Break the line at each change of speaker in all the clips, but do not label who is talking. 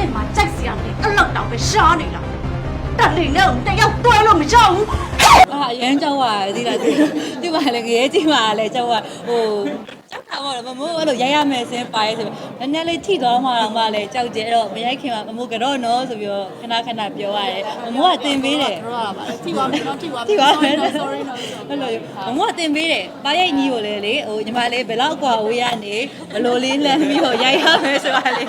နေ့မှကြိုက်စရာမလိုအဲ့လောက်တောင်ပဲရှားနေလားတက်လိန်နဲ့တယောက်တွဲလို့မကြောက်ဘူး
အာအရန်ကြောက်ရတယ်ဒီလားဒီဒီမှာလည်းငရဲကြီးမှာလည်းကြောက်ရဟိုကြောက်တာပေါ့မမိုးအဲ့လိုရိုက်ရမယ်စင်းပါရဲဆိုပြီးနည်းနည်းလေးထိသွားမှတော့မှလည်းကြောက်ကြဲတော့မရိုက်ခင်မှာမမိုးကတော့နော်ဆိုပြီးတော့ခဏခဏပြောရတယ်မမိုးကတင်ပေးတယ်
တော့ပါထိပါမယ်နော်ထိပါမယ်
ထိပါမယ်
sorry no
အဲ့လိုမမိုးကတင်ပေးတယ်ပါရိုက်ညီကိုလည်းလေဟိုညီမလေးဘယ်လောက်กว่าဝေးရနေဘယ်လိုလေးလမ်းပြီးတော့ရိုက်ရမယ်ဆိုတာလေ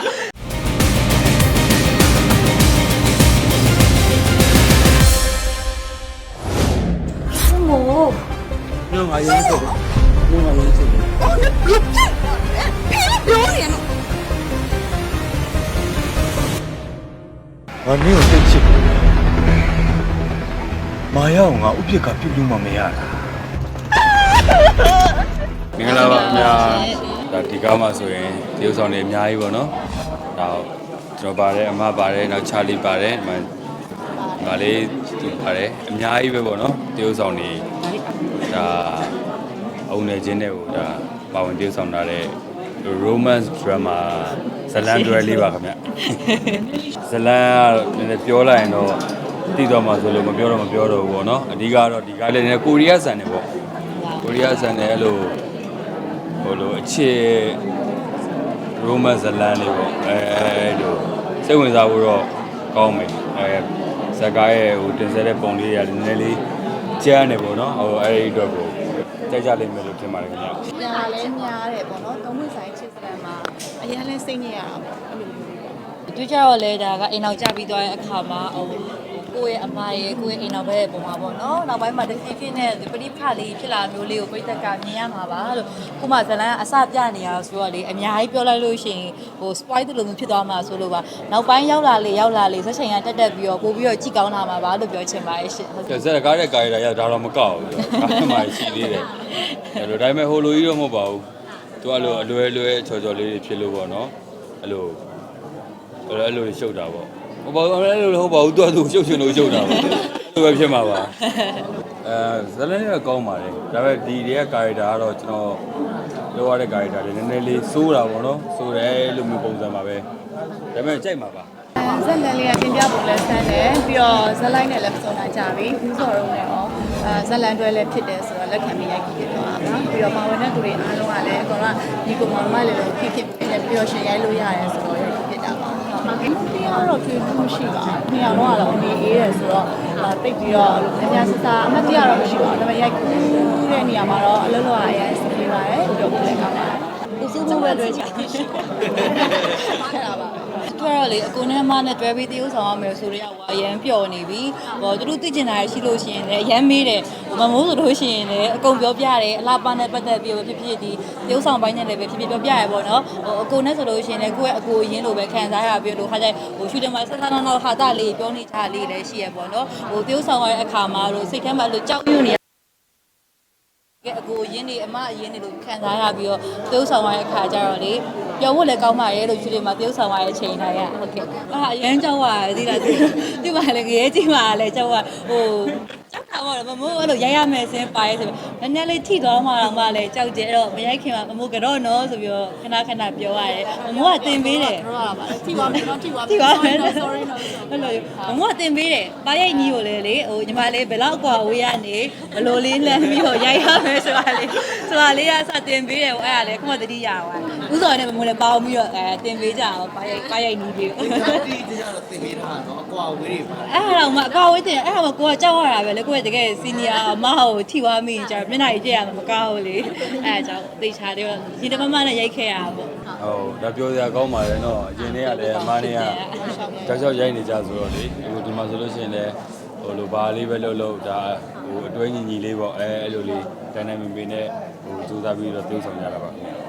ညငါရေးချက်ညငါရေးချက်
အော်နပြတ်ပြောနေနော်
ငါနင်းကိုသိချစ်တယ်မာယာကိုငါဥပြစ်ကပြုတ်လို့မမရတာ
မင်္ဂလာပါခင်ဗျာဒါဒီကားမှာဆိုရင်ဒီဥဆောင်တွေအများကြီးပေါ့နော်ဒါကျွန်တော်ပါတယ်အမပါတယ်နောက်ချာလီပါတယ်ဒီမှာဒီမှာလေးသူပါတယ်အများကြီးပဲပေါ့နော်ဒီဥဆောင်တွေ ဒါအုံနေချင်းတွေကိုဒါပါဝင်ဒီဥဆောင်ထားတဲ့ romance drama ဇလန်တွဲလေးပါခင်ဗျဇလန်ကနည်းနည်းပြောလိုက်ရင်တော့တည်တော်မှာဆိုလို့မပြောတော့မပြောတော့ဘူးပေါ့နော်အဓိကတော့ဒီကားလေးနဲ့ကိုရီးယားဆန်နေပေါ့ကိုရီးယားဆန်တယ်အဲ့လိုဟိုလိုအခြေရိုမန်ဇလန်လေးပေါ့အဲအဲ့လိုစိတ်ဝင်စားဖို့တော့ကောင်းမယ်အဲဇက်ကားရဲ့ဟိုတင်ဆက်တဲ့ပုံလေးတွေကလည်းနည်းနည်းလေး ကျန်းနေပေါ့နော်ဟိုအဲ့ဒီအတွက်ကိုကြိုက်ကြလိမ့်မယ်လို့ထင်ပါတယ်ခင်ဗျာ
ညာလည်းများတယ်ပေါ့နော်သုံးမဆိုင်ချစ်စလန်မှာအရင်လဲစိတ်ညစ်ရတာပေါ့အဲ့လိုမျိုးပေါ့
သူကြတော့လေဒါကအိမ်အောင်ကြပြီးသွားတဲ့အခါမှာဟို ကိုယ့်ရဲ့အမရဲ့ကိုယ့်ရဲ့အိမ်အောင်ပဲပုံမှာပေါ့နော်နောက်ပိုင်းမှာတဖြည်းဖြည်းနဲ့ပရိဖလေးဖြစ်လာမျိုးလေးကိုပြိတ္တကမြင်ရမှာပါလို့ခုမှဇလန်းအစပြနေရဆိုတော့လေအများကြီးပြောလိုက်လို့ရှိရင်ဟို spoil တလို့မျိုးဖြစ်သွားမှာဆိုလို့ပါနောက်ပိုင်းရောက်လာလေရောက်လာလေဆက်ချိန်ကတက်တက်ပြီးတော့ပို့ပြီးတော့ကြည်ကောင်းလာမှာပါလို့ပြောချင်ပါရဲ့ရှင်ဟုတ်ကဲ့
ဇက်ကားရဲ့ကာရီတာရဒါတော့မကောက်ဘူးကားမှရှိသေးတယ်အဲ့လိုဒါပေမဲ့ဟိုလိုကြီးတော့မဟုတ်ပါဘူးသူကလိုအလွယ်လွယ်ချော်ချော်လေးတွေဖြစ်လို့ပေါ့နော်အဲ့လိုအဲ့လိုရှုပ်တာပေါ့ ဟိုဘာအဲ့လိုဟုတ်ပါဘူးသူကသူရှုပ်ရှင်လို့ရှုပ်တာပေါ့သူပဲဖြစ်မှာပါအဲဇလန်ရကောင်းပါတယ်ဒါပေမဲ့ဒီတွေကကာရီတာကတော့ကျွန်တော်ပြောရတဲ့ကာရီတာတွေနည်းနည်းလေးစိုးတာပေါ့နော်စိုးတယ်လို့မျိုးပုံစံပါပဲဒါပေမဲ့ကြိုက်မှာပါ
ဇက်လန်လေးကတင်ပြပုံလဲဆန်းတယ်ပြီးတော့ဇက်လိုက်နဲ့လည်းပစုံတာကြပြီဘူးစော်ရုံးနဲ့ရောအဲဇက်လန်တွဲလည်းဖြစ်တယ်ဆိုတော့လက်ခံပြီးရိုက်ကြည့်ဖြစ်သွားတာနော်ပြီးတော့ပါဝင်တဲ့သူတွေအားလုံးကလည်းအကောင်ကဒီကောင်မလေးလည်းဖြစ်ဖြစ်ပြီးလည်းပြီးတော့ရှင်ရိုက်လို့ရတယ်ဆိုတော့ရိုက်ကြည့်ဖြစ်တာပါဟုတ် ကဲ့ဒီကတော့ကျေးဇူးမရှိပါဘူး။နေရာတော့ကတော့အနေအေးတယ်ဆိုတော့အဲပိတ်ပြီးတော့အဲ့လိုများများဆဆအမှတ်တရတော့မရှိပါဘူး။ဒါပေမဲ့ရိုက်ကူးတဲ့နေရာမှာတော့အလုပ်လုပ်ရအရင်စပြေးပါတယ်ပြီးတော့ကိုယ်လည်းကောင်းပါတယ်
သူစုမှုပဲတွေ့ချင်။
အဲ့ဒါပါပဲ။
သူကတော့လေအကိုနဲ့အမနဲ့တွဲပြီးတရုပ်ဆောင်ရမယ်ဆိုတော့ဟိုအရန်ပျော်နေပြီဟိုသူတို့သိကျင်တာရှိလို့ရှိရင်လည်းအရန်မေးတယ်ဟိုမမိုးဆိုလို့ရှိရင်လည်းအကုန်ပြောပြတယ်အလားပါနဲ့ပတ်သက်ပြီးတော့ဖြစ်ဖြစ်ဒီတရုပ်ဆောင်ပိုင်းနဲ့လည်းပဲဖြစ်ဖြစ်ပြောပြရပေါ့နော်ဟိုအကိုနဲ့ဆိုလို့ရှိရင်လည်းကိုယ့်ရဲ့အကိုရင်းလိုပဲခံစားရပြီးတော့ခါကျဟိုရှူတင်မှာဆက်ဆက်နောက်နောက်ဟာတာလေးပြောနေကြလေးလည်းရှိရပေါ့နော်ဟိုတရုပ်ဆောင်ရတဲ့အခါမှာတော့စိတ်ထဲမှာလို့ကြောက်ရွံ့နေကဲအကို ရင်းနေအမအရင်းနေလို့ခံစားရပြီးတော့တရုပ်ဆောင်ရတဲ့အခါကျတော့လေပျော်ဖို့လည်းကောင်းပါရဲ့လို့ရှူတင်မှာတရုပ်ဆောင်ရတဲ့အချိန်တိုင်းရဟုတ်ကဲ့အာအရန်ကြောက်ရတယ်ဒီလားဒီဒီမှာလည်းငရဲကြီးမှာလည်းကြောက်ရဟိုကြောက်တာပေါ့မမိုးအဲ့လိုရိုက်ရမယ်စင်းပါရဲဆိုပြီး နည်းနည်းလေးထိသွားမှတော့မှလည်းကြောက်ကြဲတော့မရိုက်ခင်မှာမမိုးကတော့နော်ဆိုပြီးတော့ခဏခဏပြောရတယ်မမိုးကတင်ပေးတယ်
တော့ပါထိပါမယ်နော်ထိပါမယ်
ထိပါမယ်
sorry no
ဟုတ်လို့မမိုးကတင်ပေးတယ်ပါရိုက်ညီကိုလည်းလေဟိုညီမလေးဘယ်လောက်กว่าဝေးရနေဘယ်လိုလေးလမ်းပြီးတော့ရိုက်ရမယ်ဆိုတာလေးဆိုတာလေးကစတင်ပေးတယ်ဟိုအဲ့ဒါလေခုမှတတိယသွားဥစော်နဲ့မမိုးလည်းပေါင်းပြီးတော့အဲတင်ပေးကြအောင်ပါရိုက်ပါရိုက်ညီလေး
ဒီတရားတော့သင်ပေးထားတာเนาะအကွာဝေးတွေပါ
အဲ့ဒါတော့မအကွာဝေးတင်အဲ့ဒါမှကိုကကြောက်ရတာပဲလေကိုကတကယ်စီနီယာမဟုတ်ထိသွားမိကြ မျက်နှာကြီးကြည့်ရမှာမကောင်းဘူးလေအဲ့ဒါကြောင့်သိချာတယ်ဒီတမမနဲ့ရိုက်ခဲ့ရတာပေါ့
ဟုတ်ဒါပြောစရာကောင်းပါတယ်နော်အရင်နေ့ကလည်းအမနေ့ကကြောက်ကြောက်ရိုက်နေကြဆိုတော့လေဟိုဒီမှာဆိုလို့ရှိရင်လည်းဟိုလိုဘာလေးပဲလုပ်လို့ဒါဟိုအတွဲညီညီလေးပေါ့အဲအဲ့လိုလေးတန်းတန်းမင်ပင်နဲ့ဟိုစူးစမ်းပြီးတော့ပြုဆောင်ကြတာပါခင်ဗျာ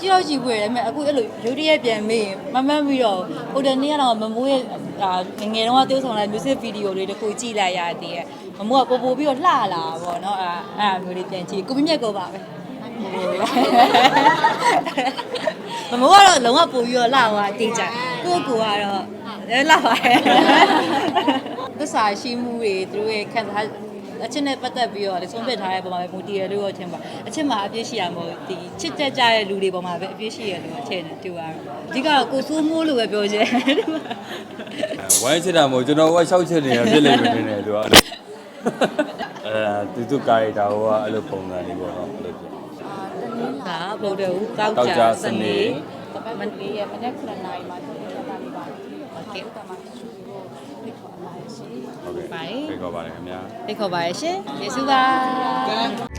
ကြည့်တော့ကြည့်ပွေတယ်ဒါပေမဲ့အခုအဲ့လိုရုပ်တရက်ပြန်မေးရင်မမှတ်ပြီးတော့ဟိုတနေ့ကတော့မမိုးရဲ့ဒါငယ်ငယ်တုန်းကတိုးဆောင်လာ music video လေးတစ်ခုကြည့်လိုက်ရသေးတယ်မမိုးကပို့ပို့ပြီးတော့လှလာပေါ့နော်အဲ့ အဲ့အမျိုးလေးပြန်ကြည့်ကိုမြင့်မြတ်ကိုပါပဲမမိုးကတော့လုံးဝပို့ပြီးတော့လှသွားတိကျကိုကိုကတော့လဲလှပါတယ်သစ္စာရှိမှုတွေသူတို့ရဲ့ခံစားအချစ်နဲ့ပတ်သက်ပြီးတော့လေဆုံးဖြတ်ထားတဲ့ပုံမှာပဲမူတည်ရလို့ထင်ပါအချစ်မှာအပြည့်ရှိရမို့ဒီချစ်တက်ကြတဲ့လူတွေပုံမှာပဲအပြည့်ရှိရလို့ထင်တယ်တူပါအဓိကတော့ကိုစိုးမိုးလို့ပဲပြောချင်
ဝိုင်းချစ်တာမဟုတ်ကျွန်တော်ကရှောက်ချစ်နေတာဖြစ်လိမ့်မယ်ထင်တယ်သူက အဲသူသူကာရီတာဟိုကအဲ့လိုပုံစံလေးပေါ့နော်အဲ့လိုပြ
သာဗုဒ္ဓဟူတောက်
ကြစနေ
တပတ်မနေ့ရမနေ့9နာရီမှာသူတို့ကလာပါတယ်ဟုတ်ကဲ့တမန်ရှူကိုဖိတ်ခေါ်ပါတယ်ရှင်
ဟုတ်ကဲ့ဖိတ်ခေါ်ပါတယ်ခင်ဗျာ
ဖိတ်ခေါ်ပါတယ်ရှင်ယေရှုပါ